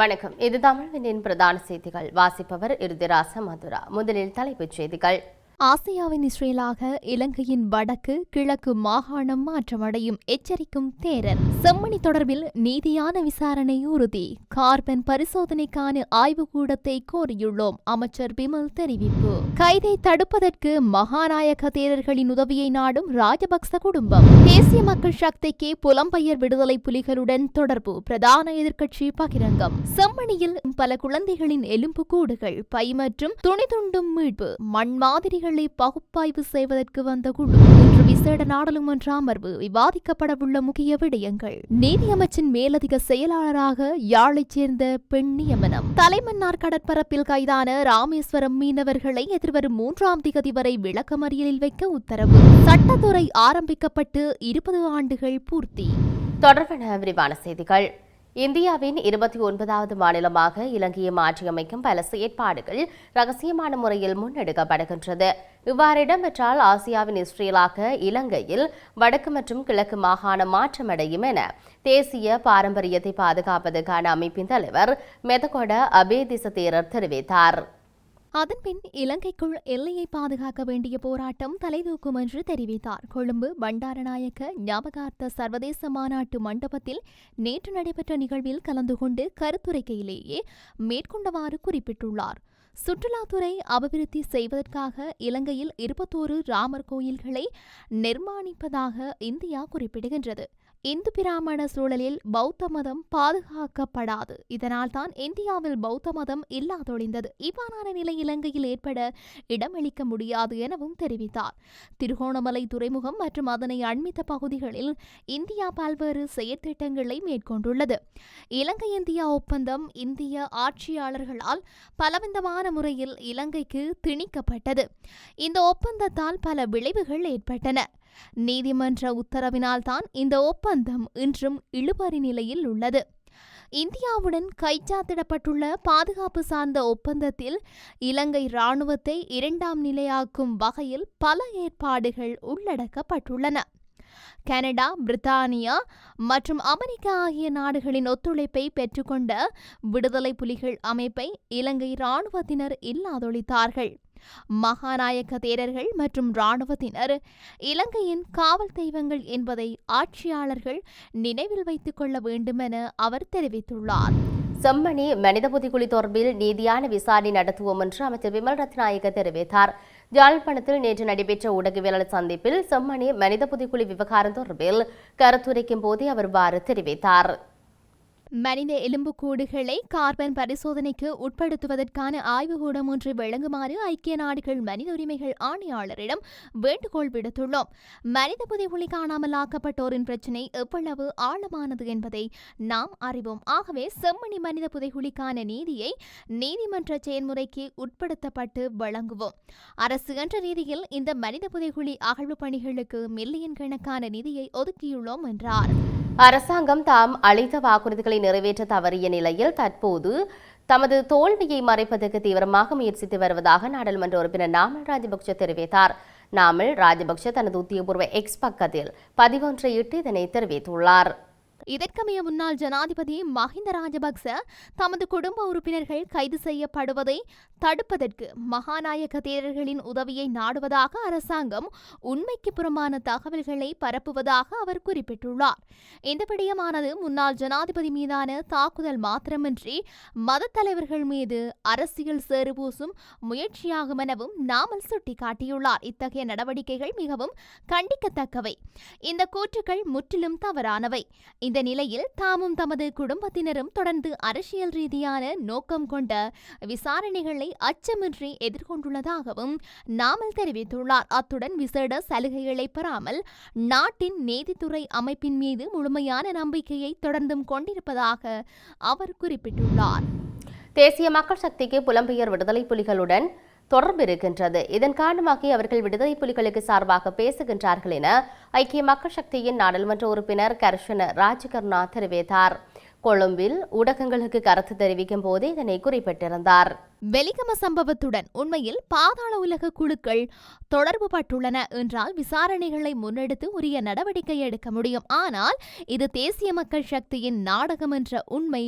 வணக்கம். இது தமிழ்வினின் பிரதான செய்திகள். வாசிப்பவர் இருதிராச மதுரா. முதலில் தலைப்புச் செய்திகள். ஆசியாவின் இஸ்ரேலாக இலங்கையின் வடக்கு கிழக்கு மாகாணம் மாற்றமடையும் எச்சரிக்கும் தேரன் செம்மணி தொடர்பில் நீதியான விசாரணை உறுதி. கார்பன் பரிசோதனைக்கான ஆய்வுக்கூடத்தை கோரியுள்ளோம் அமைச்சர் பிமல் தெரிவிப்பு. கைதை தடுப்பதற்கு மகாநாயக தேரர்களின் உதவியை நாடும் ராஜபக்ச குடும்பம். தேசிய மக்கள் சக்திக்கு புலம்பெயர் விடுதலை புலிகளுடன் தொடர்பு பிரதான எதிர்க்கட்சி பகிரங்கம். செம்மணியில் பல குழந்தைகளின் எலும்பு கூடுகள் பை மற்றும் துணி துண்டும் மீட்பு மண் மாதிரிகள் பகுப்பாய்வு செய்வதற்கு வந்த குழு இன்று விசேட நாடாளுமன்ற அமர்வு விவாதிக்கப்படவுள்ள முக்கிய விடயங்கள். நீதியமைச்சின் மேலதிக செயலாளராக யாழைச் சேர்ந்த பெண் நியமனம். தலைமன்னார் கடற்பரப்பில் கைதான ராமேஸ்வரம் மீனவர்களை எதிர்வரும் மூன்றாம் திகதி வரை விளக்கமறியலில் வைக்க உத்தரவு. சட்டத்துறை ஆரம்பிக்கப்பட்டு இருபது ஆண்டுகள் பூர்த்தி. தொடர்பான விரிவான செய்திகள். இந்தியாவின் இருபத்தி ஒன்பதாவது மாநிலமாக இலங்கையை மாற்றியமைக்கும் பல செயற்பாடுகள் ரகசியமான முறையில் முன்னெடுக்கப்படுகின்றது. இவ்வாறு இடம்பெற்றால் ஆசியாவின் இஸ்ரேலாக இலங்கையில் வடக்கு மற்றும் கிழக்கு மாகாணம் மாற்றமடையும் என தேசிய பாரம்பரியத்தை பாதுகாப்பதற்கான அமைப்பின் தலைவர் மெதகொட அபேதிச தேரர் தெரிவித்தார். அதன்பின் இலங்கைக்குள் எல்லையை பாதுகாக்க வேண்டிய போராட்டம் தலைதூக்கும் என்று தெரிவித்தார். கொழும்பு பண்டாரநாயக்க ஞாபகார்த்த சர்வதேச மாநாட்டு மண்டபத்தில் நேற்று நடைபெற்ற நிகழ்வில் கலந்து கொண்டு கருத்துரைக்கையிலேயே மேற்கொண்டவாறு குறிப்பிட்டுள்ளார். சுற்றுலாத்துறை அபிவிருத்தி செய்வதற்காக இலங்கையில் இருபத்தோரு ராமர் கோயில்களை நிர்மாணிப்பதாக இந்தியா குறிப்பிடுகின்றது. இந்து பிராமண சூழலில் பௌத்த மதம் பாதுகாக்கப்படாது. இதனால் தான் இந்தியாவில் பௌத்த மதம் இல்லாதொழிந்தது. இவ்வாறான நிலை இலங்கையில் ஏற்பட இடமளிக்க முடியாது எனவும் தெரிவித்தார். திருகோணமலை துறைமுகம் மற்றும் அதனை அண்மித்த பகுதிகளில் இந்தியா பல்வேறு செயற்திட்டங்களை மேற்கொண்டுள்ளது. இலங்கை இந்தியா ஒப்பந்தம் இந்திய ஆட்சியாளர்களால் பலவிதமான முறையில் இலங்கைக்கு திணிக்கப்பட்டது. இந்த ஒப்பந்தத்தால் பல விளைவுகள் ஏற்பட்டன. நீதிமன்ற உத்தரவினால்தான் இந்த ஒப்பந்தம் இன்றும் இழுபறி நிலையில் உள்ளது. இந்தியாவுடன் கைச்சாத்திடப்பட்டுள்ள பாதுகாப்பு சார்ந்த ஒப்பந்தத்தில் இலங்கை இராணுவத்தை இரண்டாம் நிலையாக்கும் வகையில் பல ஏற்பாடுகள் உள்ளடக்கப்பட்டுள்ளன. கனடா பிரித்தானியா மற்றும் அமெரிக்கா ஆகிய நாடுகளின் ஒத்துழைப்பை பெற்றுக்கொண்ட விடுதலை புலிகள் அமைப்பை இலங்கை இராணுவத்தினர் இல்லாதொழித்தார்கள். மகாநாயக்க தேரர்கள் மற்றும் இராணுவத்தினர் இலங்கையின் காவல் தெய்வங்கள் என்பதை ஆட்சியாளர்கள் நினைவில் வைத்துக் கொள்ள வேண்டுமென அவர் தெரிவித்துள்ளார். செம்மணி மனித புதிகுழி தொடர்பில் நீதியான விசாரணை நடத்துவோம் என்று அமைச்சர் விமல் ரத்நாயக்க தெரிவித்தார். யாழ்ப்பாணத்தில் நேற்று நடைபெற்ற ஊடகவியலாளர் சந்திப்பில் செம்மணி மனித புதிகுழி விவகாரம் தொடர்பில் கருத்துரைக்கும் போதே அவர் இவ்வாறு தெரிவித்தார். மனித எலும்புக்கூடுகளை கார்பன் பரிசோதனைக்கு உட்படுத்துவதற்கான ஆய்வுக்கூடம் ஒன்றை வழங்குமாறு ஐக்கிய நாடுகள் மனித உரிமைகள் ஆணையாளரிடம் வேண்டுகோள் விடுத்துள்ளோம். மனித புதைகுழி காணாமல் ஆக்கப்பட்டோரின் பிரச்சினை எவ்வளவு ஆழமானது என்பதை நாம் அறிவோம். ஆகவே செம்மணி மனித புதைகுழிக்கான நீதியை நீதிமன்ற செயல்முறைக்கு உட்படுத்தப்பட்டு வழங்குவோம். அரசு என்ற ரீதியில் இந்த மனித புதைகுழி அகழ்வு பணிகளுக்கு மில்லியன் கணக்கான நிதியை ஒதுக்கியுள்ளோம் என்றார். அரசாங்கம் தாம் அளித்த வாக்குறுதிகளை நிறைவேற்ற தவறிய நிலையில் தற்போது தமது தோல்வியை மறைப்பதற்கு தீவிரமாக முயற்சித்து வருவதாக நாடாளுமன்ற உறுப்பினர் நாமல் ராஜபக்ஷ தெரிவித்தார். நாமல் ராஜபக்ஷ தனது உத்தியோகபூர்வ எக்ஸ் பக்கத்தில் பதிவொன்றை இட்டு இதனை தெரிவித்துள்ளார். இதற்கமைய முன்னாள் ஜனாதிபதி மஹிந்த ராஜபக்ச தமது குடும்ப உறுப்பினர்கள் கைது செய்யப்படுவதை தடுப்பதற்கு மகாநாயக தேரர்களின் உதவியை நாடுவதாக அரசாங்கம் உண்மைக்கு புறம்பான தகவல்களை பரப்புவதாக அவர் குறிப்பிட்டுள்ளார். இந்த விடயமானது முன்னாள் ஜனாதிபதி மீதான தாக்குதல் மாத்திரமின்றி மத தலைவர்கள் மீது அரசியல் சேறுபூசும் முயற்சியாகும் எனவும் நாமல் சுட்டிக்காட்டியுள்ளார். இத்தகைய நடவடிக்கைகள் மிகவும் கண்டிக்கத்தக்கவை. இந்த கூற்றுக்கள் முற்றிலும் தவறானவை. இந்த நிலையில் தாமும் தமது குடும்பத்தினரும் தொடர்ந்து அரசியல் ரீதியான நோக்கம் கொண்ட விசாரணைகளை அச்சமின்றி எதிர்கொண்டுள்ளதாகவும் நாமல் தெரிவித்துள்ளார். அத்துடன் விசேட சலுகைகளை பெறாமல் நாட்டின் நீதித்துறை அமைப்பின் மீது முழுமையான நம்பிக்கையை தொடர்ந்தும் கொண்டிருப்பதாக அவர் குறிப்பிட்டுள்ளார். தேசிய மக்கள் சக்திக்கு புலம்பெயர் விடுதலை புலிகளுடன் தொடர்பு இருக்கின்றது. இதன் காரணமாக அவர்கள் விடுதலை புலிகளுக்கு சார்பாக பேசுகின்றார்கள் என ஐக்கிய மக்கள் சக்தியின் நாடாளுமன்ற உறுப்பினர் கர்ஷன ராஜகர்ணா தெரிவித்தார். கொழும்பில் ஊடகங்களுக்கு கருத்து தெரிவிக்கும் போது இதனை குறிப்பிட்டிருந்தார். வெலிகம சம்பவத்துடன் உண்மையில் பாதாள உலக குழுக்கள் தொடர்பு பட்டுள்ளன என்றால் விசாரணைகளை முன்னெடுத்து உரிய நடவடிக்கை எடுக்க முடியும். ஆனால் இது தேசிய மக்கள் சக்தியின் நாடகம் என்ற உண்மை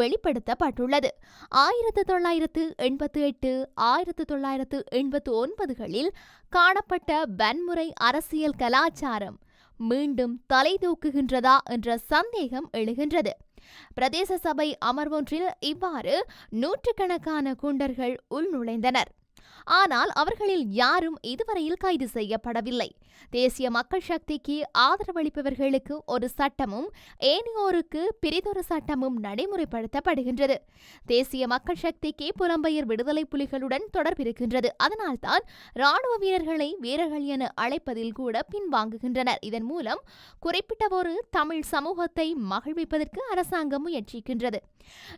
வெளிப்படுத்தப்பட்டுள்ளது. ஆயிரத்து தொள்ளாயிரத்து எண்பத்து எட்டு ஆயிரத்து தொள்ளாயிரத்து எண்பத்து ஒன்பதுகளில் காணப்பட்ட வன்முறை அரசியல் கலாச்சாரம் மீண்டும் தலை தூக்குகின்றதா என்ற சந்தேகம் எழுகின்றது. பிரதேச சபை அமர்வொன்றில் இவ்வாறு நூற்றுக்கணக்கான குண்டர்கள் உள்நுழைந்தனர். ஆனால் அவர்களில் யாரும் இதுவரையில் கைது செய்யப்படவில்லை. தேசிய மக்கள் சக்திக்கு ஆதரவளிப்பவர்களுக்கு ஒரு சட்டமும் ஏனையோருக்கு பிரிதொரு சட்டமும் நடைமுறைப்படுத்தப்படுகின்றது. தேசிய மக்கள் சக்திக்கு புலம்பெயர் விடுதலை புலிகளுடன் தொடர்பிருக்கின்றது அதனால்தான் ராணுவ வீரர்களை வீரர்கள் என அழைப்பதில் கூட பின்வாங்குகின்றனர். இதன் மூலம் குறிப்பிட்ட ஒரு தமிழ் சமூகத்தை மகிழ்விப்பதற்கு அரசாங்கம் முயற்சிக்கின்றது.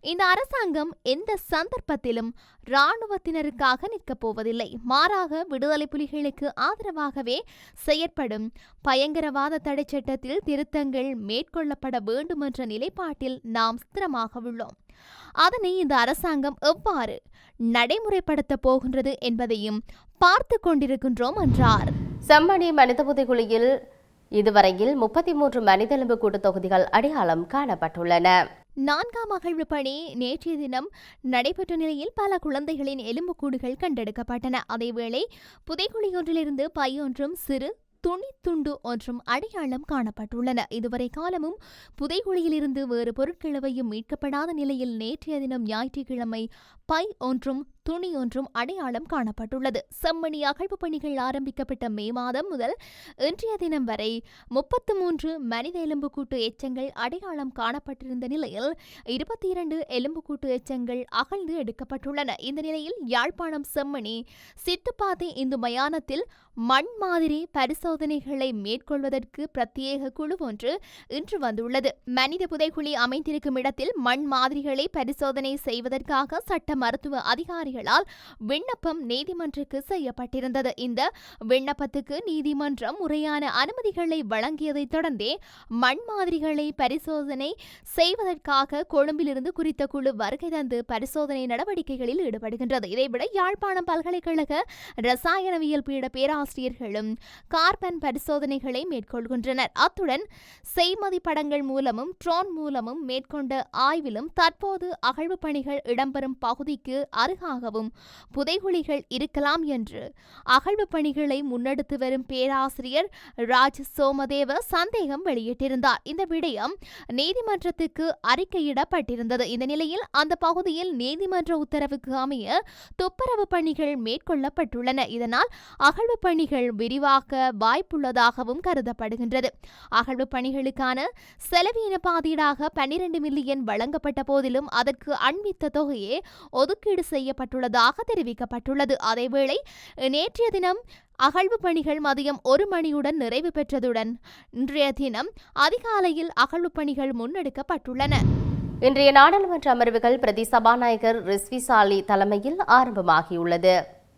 இந்த அரசாங்கம் எந்த சந்தர்ப்பத்திலும் இராணுவத்தினருக்காக நிற்கப் போவதில்லை. மாறாக விடுதலை புலிகளுக்கு ஆதரவாகவே செயற்படும் பயங்கரவாத தடை சட்டத்தில் திருத்தங்கள் மேற்கொள்ளப்பட வேண்டும் என்ற நிலைப்பாட்டில் நாம் ஸ்திரமாக உள்ளோம். அதனை இந்த அரசாங்கம் எவ்வாறு நடைமுறைப்படுத்தப் போகின்றது என்பதையும் பார்த்து கொண்டிருக்கின்றோம் என்றார். செம்மணி மனித புதைகுழியில் இதுவரையில் முப்பத்தி மூன்று மனிதெலும்பு கூட்டு தொகுதிகள் அடையாளம் காணப்பட்டுள்ளன. நான்காம் அகழ்வு பணி நேற்றைய தினம் நடைபெற்ற நிலையில் பல குழந்தைகளின் எலும்புக்கூடுகள் கண்டெடுக்கப்பட்டன. அதேவேளை புதைக்குழியொன்றிலிருந்து பையொன்றும் சிறு துணி துண்டு ஒன்றும் அடையாளம் காணப்பட்டுள்ளன. இதுவரை காலமும் புதைகுழியிலிருந்து வேறு பொருட்களவையும் மீட்கப்படாத நிலையில் நேற்றைய தினம் ஞாயிற்றுக்கிழமை பை ஒன்றும் துணி ஒன்றும் அடையாளம் காணப்பட்டுள்ளது. செம்மணி அகழ்வு பணிகள் ஆரம்பிக்கப்பட்ட மே மாதம் முதல் இன்றைய தினம் வரை முப்பத்து மூன்று மனித எலும்புக்கூட்டு எச்சங்கள் அடையாளம் காணப்பட்டிருந்த நிலையில் இருபத்தி இரண்டு எலும்புக்கூட்டு எச்சங்கள் அகழ்ந்து எடுக்கப்பட்டுள்ளன. இந்த நிலையில் யாழ்ப்பாணம் செம்மணி சித்துப்பாதை இந்து மயானத்தில் மண் மாதிரி பரிசோதனைகளை மேற்கொள்வதற்கு பிரத்யேக குழு ஒன்று இன்று வந்துள்ளது. மனித புதைக்குழி அமைந்திருக்கும் இடத்தில் மண் மாதிரிகளை பரிசோதனை செய்வதற்காக சட்ட மருத்துவ அதிகாரிகளால் விண்ணப்பம் நீதிமன்றக்கு செய்யப்பட்டிருந்தது. இந்த விண்ணப்பத்துக்கு நீதிமன்றம் முறையான அனுமதிகளை வழங்கியதைத் தொடர்ந்தே மண் மாதிரிகளை பரிசோதனை செய்வதற்காக கொழும்பிலிருந்து குறித்த குழு வருகை தந்து பரிசோதனை நடவடிக்கைகளில் ஈடுபடுகின்றது. இதைவிட யாழ்ப்பாணம் பல்கலைக்கழக ரசாயனவியல் பீட பேராசிரியர்களும் கார்பன் பரிசோதனைகளை மேற்கொள்கின்றனர். அத்துடன் செய்மதி படங்கள் மூலமும் ட்ரோன் மூலமும் மேற்கொண்ட ஆய்விலும் தற்போது அகழ்வு பணிகள் இடம்பெறும் பகுதிக்கு அருகாகவும் புதைகுழிகள் இருக்கலாம் என்று அகழ்வு பணிகளை முன்னெடுத்து வரும் பேராசிரியர் ராஜ் சோமதேவ சந்தேகம் வெளியிட்டிருந்தார். இந்த விடயம் நீதிமன்றத்துக்கு அறிக்கையிடப்பட்டிருந்தது. இந்த நிலையில் அந்த பகுதியில் நீதிமன்ற உத்தரவுக்கு அமைய துப்புரவு பணிகள் மேற்கொள்ளப்பட்டுள்ளன. இதனால் அகழ்வு பணிகள் விரிவாக்க வாய்ப்புள்ளதாகவும் கருதப்படுகின்றது. அகழ்வு பணிகளுக்கான செலவீன பாதீடாக பன்னிரண்டு மில்லியன் வழங்கப்பட்ட போதிலும் அதற்கு அண்மித்த தொகையே ஒதுக்கீடு செய்யப்பட்டுள்ளதாக தெரிவிக்கப்பட்டுள்ளது. அதேவேளை நேற்றைய தினம் அகழ்வு பணிகள் மதியம் ஒரு மணியுடன் நிறைவு பெற்றதுடன் இன்றைய தினம் அதிகாலையில் அகழ்வு பணிகள் முன்னெடுக்கப்பட்டுள்ளன. இன்றைய நாடாளுமன்ற அமர்வுகள் பிரதி சபாநாயகர் ரிஸ்வி சாலி தலைமையில் ஆரம்பமாகியுள்ளது.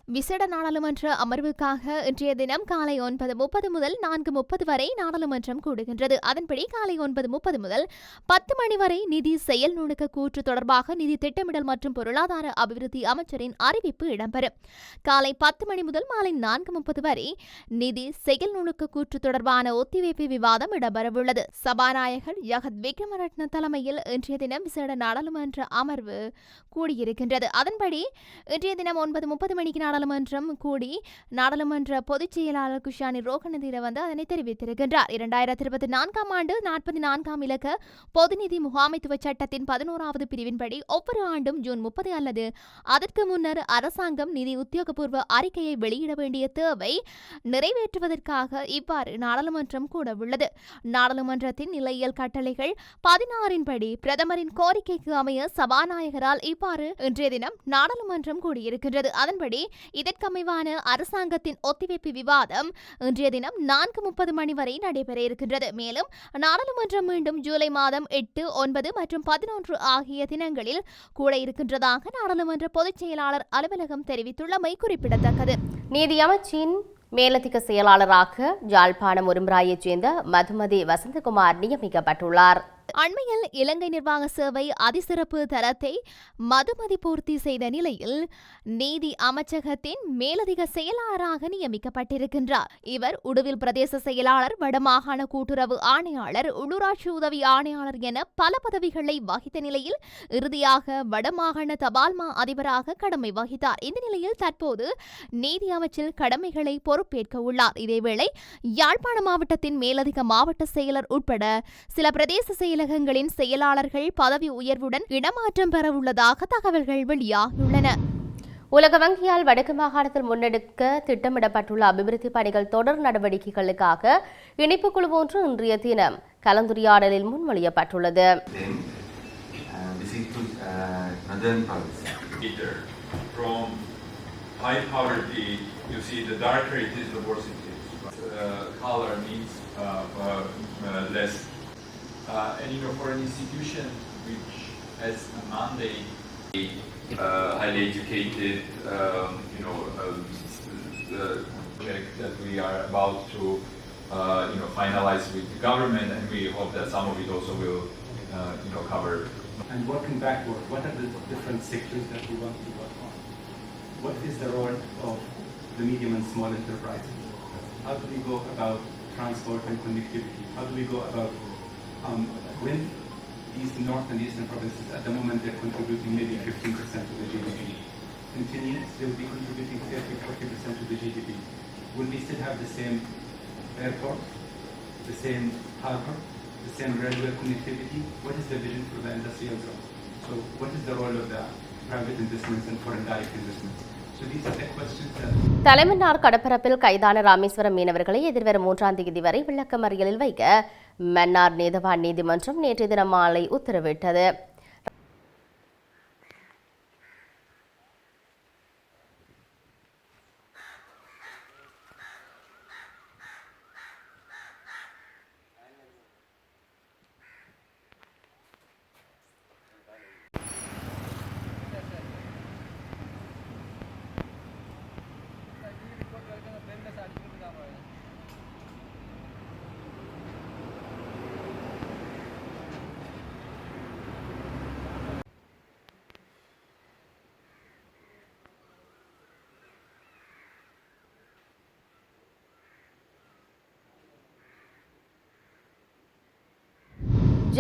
விசேட நாடாளுமன்ற அமர்வுக்காக இன்றைய தினம் காலை ஒன்பது முப்பது முதல் நான்கு முப்பது வரை நாடாளுமன்றம் கூடுகின்றது. அதன்படி காலை ஒன்பது முப்பது முதல் பத்து மணி வரை நிதி செயல் நுணுக்க கூற்று தொடர்பாக நிதி திட்டமிடல் மற்றும் பொருளாதார அபிவிருத்தி அமைச்சரின் அறிவிப்பு இடம்பெறும். காலை பத்து மணி முதல் மாலை நான்கு முப்பது வரை நிதி செயல் நுணுக்க கூற்று தொடர்பான ஒத்திவைப்பு விவாதம் இடம்பெறவுள்ளது. சபாநாயகர் ஜகத் விக்ரமரட்ன தலைமையில் இன்றைய தினம் விசேட நாடாளுமன்ற அமர்வு கூடியிருக்கின்றது. அதன்படி இன்றைய தினம் ஒன்பது முப்பது மணிக்கு நாடாளுமன்றம் கூடி நாடாளுமன்ற பொதுச் செயலாளர் குஷானி ரோகநதியில வந்து அதனை தெரிவித்திருக்கின்றார். இரண்டாயிரத்தி இருபத்தி நான்காம் ஆண்டு நாற்பத்தி நான்காம் இலக்க பொதுநிதி முகாமைத்துவ சட்டத்தின் பதினோராவது பிரிவின்படி ஒவ்வொரு ஆண்டும் ஜூன் முப்பது அல்லது அதற்கு முன்னர் அரசாங்கம் நிதி உத்தியோகபூர்வ அறிக்கையை வெளியிட வேண்டிய தேவை நிறைவேற்றுவதற்காக இவ்வாறு நாடாளுமன்றம் கூடவுள்ளது நாடாளுமன்றத்தின் நிலையியல் கட்டளைகள் பதினாறின் படி பிரதமரின் கோரிக்கைக்கு அமைய சபாநாயகரால் இவ்வாறு இன்றைய தினம் நாடாளுமன்றம் கூடியிருக்கின்றது. அதன்படி இதற்கமைவான அரசாங்கத்தின் ஒத்திவைப்பு விவாதம் இன்றைய தினம் நான்கு முப்பது மணி வரை நடைபெற இருக்கின்றது. மேலும் நாடாளுமன்றம் மீண்டும் ஜூலை மாதம் எட்டு ஒன்பது மற்றும் பதினொன்று ஆகிய தினங்களில் கூட இருக்கின்றதாக நாடாளுமன்ற பொதுச் செயலாளர் அலுவலகம் தெரிவித்துள்ளமை குறிப்பிடத்தக்கது. நீதியமைச்சின் மேலதிக செயலாளராக யாழ்ப்பாணம் உரும்பராயைச் சேர்ந்த மதுமதி வசந்தகுமார் நியமிக்கப்பட்டுள்ளார். அண்மையில் இலங்கை நிர்வாக சேவை அதிசிறப்பு தரத்தை மதுமதி பூர்த்தி செய்த நிலையில் நீதி அமைச்சகத்தின் மேலதிக செயலாளராக நியமிக்கப்பட்டிருக்கின்றார். இவர் உடுவில் பிரதேச செயலாளர் வடமாகாண கூட்டுறவு ஆணையாளர் உள்ளூராட்சி உதவி ஆணையாளர் என பல பதவிகளை வகித்த நிலையில் இறுதியாக வடமாகாண தபால்மா அதிபராக கடமை வகித்தார். இந்த நிலையில் தற்போது நீதி அமைச்சில் கடமைகளை பொறுப்பேற்க உள்ளார். இதேவேளை யாழ்ப்பாண மாவட்டத்தின் மேலதிக மாவட்ட செயலர் உட்பட சில பிரதேச செயலர் செயலகங்களின் செயலாளர்கள் பதவி உயர்வுடன் இடமாற்றம் பெறவுள்ளதாக தகவல்கள் வெளியாகியுள்ளன உலக வங்கியால் வடக்கு மாகாணத்தில் முன்னெடுக்க திட்டமிடப்பட்டுள்ள அபிவிருத்தி பணிகள் தொடர் நடவடிக்கைகளுக்காக இணைப்பு குழு ஒன்று இன்றைய தினம் கலந்துரையாடலில் முன்மொழியப்பட்டுள்ளது Then, this includes Northern Province. Peter, from high poverty, you see the darker it is, the worse it is. Color means uh, uh, uh, less. Uh, and you know, for an institution which has a mandate, uh, highly educated, um, you know, um, the project that we are about to, uh, you know, finalize with the government, and we hope that some of it also will, uh, you know, cover and working backward, what are the different sectors that we want to work on? What is the role of the medium and small enterprises? How do we go about transport and connectivity? How do we go about um, when these north and eastern provinces at the moment they're contributing maybe 15% to the GDP. In 10 years, they will be contributing 30, 40% to the GDP. Will we still have the same airport, the same harbor, the same railway connectivity? What is the vision for the industrial zone? So what is the role of the private investments and foreign direct investments? So these are the questions that Talaimannar கடற்பரப்பில் கைதான ராமேஸ்வரம் மீனவர்களை எதிர்வரும் மூன்றாம் தேதி வரை விளக்கமறியலில் வைக்க மன்னார் நீதவான் நீதிமன்றம் நேற்று தினம் மாலை உத்தரவிட்டது.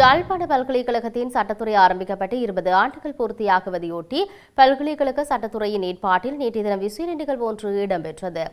யாழ்ப்பாண பல்கலைக்கழகத்தின் சட்டத்துறை ஆரம்பிக்கப்பட்டு இருபது ஆண்டுகள் பூர்த்தியாகுவதையொட்டி பல்கலைக்கழக சட்டத்துறையின் ஏற்பாட்டில் நேற்றைய தினம் விசேட நிகழ்வு ஒன்று இடம்பெற்றது.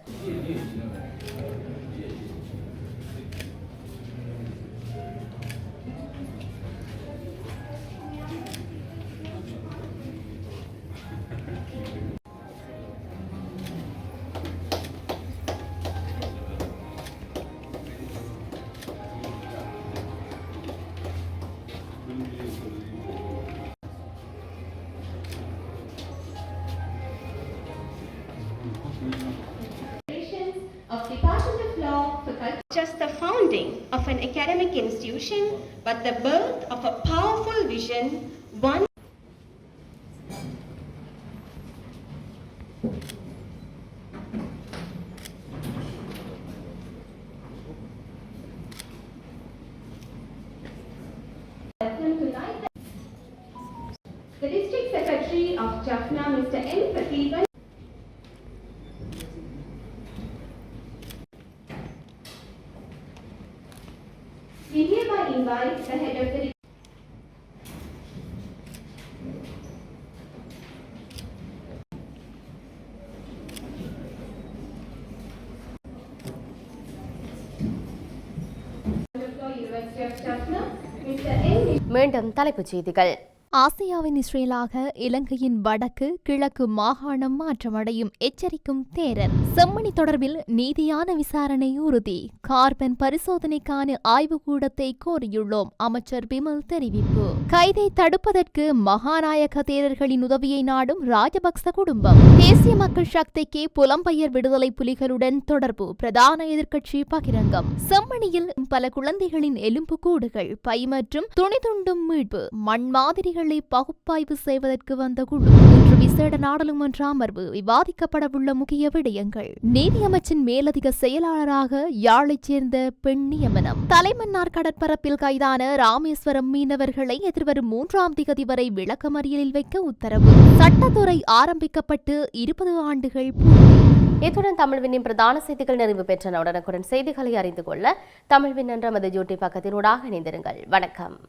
Academic institution, but the birth of a powerful vision, one We hereby invite the head of the University of Jaffna, Mr. N. மீண்டும் தலைப்புச் செய்திகள் ஆசியாவின் இஸ்ரேலாக இலங்கையின் வடக்கு கிழக்கு மாகாணம் மாற்றமடையும் எச்சரிக்கும் தேரர். செம்மணி தொடர்பில் நீதியான விசாரணை உறுதி. கார்பன் பரிசோதனைக்கான ஆய்வுக்கூடத்தை கோரியுள்ளோம் அமைச்சர் பிமல் தெரிவிப்பு. கைதை தடுப்பதற்கு மகாநாயக தேரர்களின் உதவியை நாடும் ராஜபக்ச குடும்பம். தேசிய மக்கள் சக்திக்கு புலம்பெயர் விடுதலை புலிகளுடன் தொடர்பு பிரதான எதிர்க்கட்சி பகிரங்கம். செம்மணியில் பல குழந்தைகளின் எலும்பு கூடுகள் பை மற்றும் துணி துண்டும் மீட்பு மண் மாதிரிகள் பகுப்பாய்வு செய்வதற்கு வந்த குழு இன்று விசேட நாடாளுமன்ற அமர்வு விவாதிக்கப்படவுள்ள முக்கிய விடயங்கள். நீதியமைச்சின் மேலதிக செயலாளராக யாழைச் சேர்ந்த பெண் நியமனம். தலைமன்னார் கடற்பரப்பில் கைதான ராமேஸ்வரம் மீனவர்களை எதிர்வரும் மூன்றாம் திகதி வரை விளக்கமறியலில் வைக்க உத்தரவு. சட்டத்துறை ஆரம்பிக்கப்பட்டு இருபது ஆண்டுகள் இத்துடன் தமிழ்வினின் பிரதான செய்திகள் நிறைவு பெற்றன உடனுக்குடன் செய்திகளை அறிந்து கொள்ள தமிழ்வின் என்ற மது ஜூட்டி பக்கத்தினூடாக இணைந்திருங்கள். வணக்கம்.